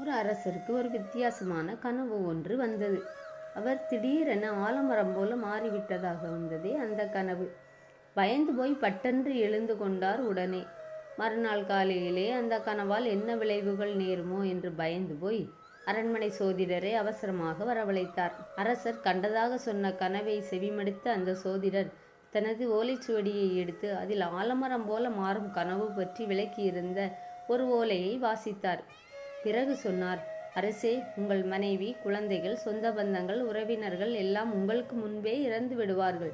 ஒரு அரசருக்கு ஒரு வித்தியாசமான கனவு ஒன்று வந்தது. அவர் திடீரென ஆலமரம் போல மாறிவிட்டதாக வந்ததே அந்த கனவு. பயந்து போய் பட்டென்று எழுந்து கொண்டார் உடனே. மறுநாள் காலையிலே அந்த கனவால் என்ன விளைவுகள் நேருமோ என்று பயந்து போய் அரண்மனை சோதிடரை அவசரமாக வரவழைத்தார். அரசர் கண்டதாக சொன்ன கனவை செவிமடுத்த அந்த சோதிடர் தனது ஓலைச்சுவடியை எடுத்து அதில் ஆலமரம் போல மாறும் கனவு பற்றி விளக்கியிருந்த ஒரு ஓலையை வாசித்தார். பிறகு சொன்னார் அரசே உங்கள் மனைவி குழந்தைகள் சொந்த பந்தங்கள் உறவினர்கள் எல்லாம் உங்களுக்கு முன்பே இறந்து விடுவார்கள்.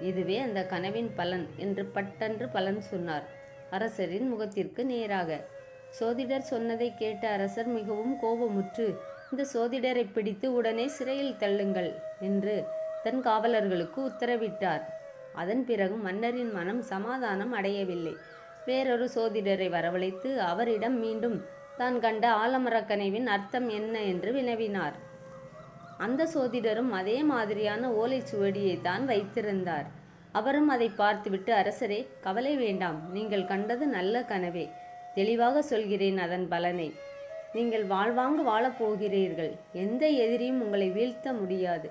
இதுவே அந்த கனவின் பலன் என்று பட்டென்று பலன் சொன்னார். அரசரின் முகத்திற்கு நேராக சோதிடர் சொன்னதை கேட்ட அரசர் மிகவும் கோபமுற்று இந்த சோதிடரை பிடித்து உடனே சிறையில் தள்ளுங்கள் என்று தன் காவலர்களுக்கு உத்தரவிட்டார். அதன் பிறகு மன்னரின் மனம் சமாதானம் அடையவில்லை. வேறொரு சோதிடரை வரவழைத்து அவரிடம் மீண்டும் தான் கண்ட ஆலமரக் கனவின் அர்த்தம் என்ன என்று வினவினார். அந்த சோதிடரும் அதே மாதிரியான ஓலைச்சுவடியை தான் வைத்திருந்தார். அவரும் அதை பார்த்துவிட்டு அரசரே கவலை வேண்டாம். நீங்கள் கண்டது நல்ல கனவே. தெளிவாக சொல்கிறேன் அதன் பலனை. நீங்கள் வாழ்வாங்கு வாழப்போகிறீர்கள் எந்த எதிரியும் உங்களை வீழ்த்த முடியாது.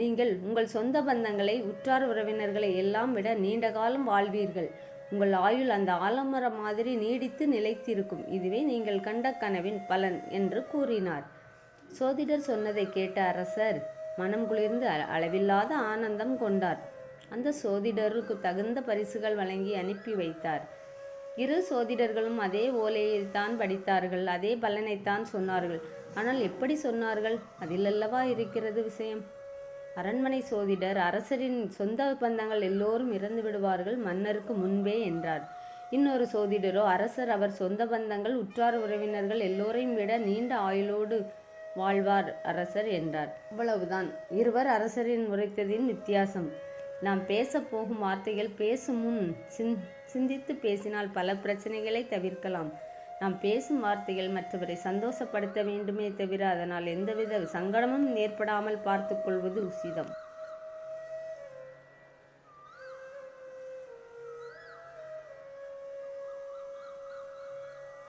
நீங்கள் உங்கள் சொந்த பந்தங்களை உற்றார் உறவினர்களை எல்லாம் விட நீண்ட காலம் வாழ்வீர்கள். உங்கள் ஆயுள் அந்த ஆலமரம் மாதிரி நீடித்து நிலைத்திருக்கும். இதுவே நீங்கள் கண்ட கனவின் பலன் என்று கூறினார். சோதிடர் சொன்னதை கேட்ட அரசர் மனம் குளிர்ந்து அ- அளவில்லாத ஆனந்தம் கொண்டார். அந்த சோதிடருக்கு தகுந்த பரிசுகள் வழங்கி அனுப்பி வைத்தார். இரு சோதிடர்களும் அதே ஓலையைத்தான் படித்தார்கள் அதே பலனைத்தான் சொன்னார்கள். ஆனால் எப்படி சொன்னார்கள்? அதிலல்லவா இருக்கிறது விஷயம்? அரண்மனை சோதிடர் அரசரின் சொந்த பந்தங்கள் எல்லோரும் இறந்து விடுவார்கள் மன்னருக்கு முன்பே என்றார். இன்னொரு சோதிடரோ அரசர் அவர் சொந்த பந்தங்கள் உற்றார் உறவினர்கள் எல்லோரையும் விட நீண்ட ஆயுளோடு வாழ்வார் அரசர் என்றார். அவ்வளவுதான் இருவர் அரசரின் உரைத்ததின் வித்தியாசம். நாம் பேசப் போகும் வார்த்தைகள் பேசும் முன் சிந் சிந்தித்து பேசினால் பல பிரச்சனைகளை தவிர்க்கலாம். நாம் பேசும் வார்த்தைகள் மற்றவரை சந்தோஷப்படுத்த வேண்டுமே தவிர அதனால் எந்தவித சங்கடமும் ஏற்படாமல் பார்த்துக்கொள்வது உசிதம்.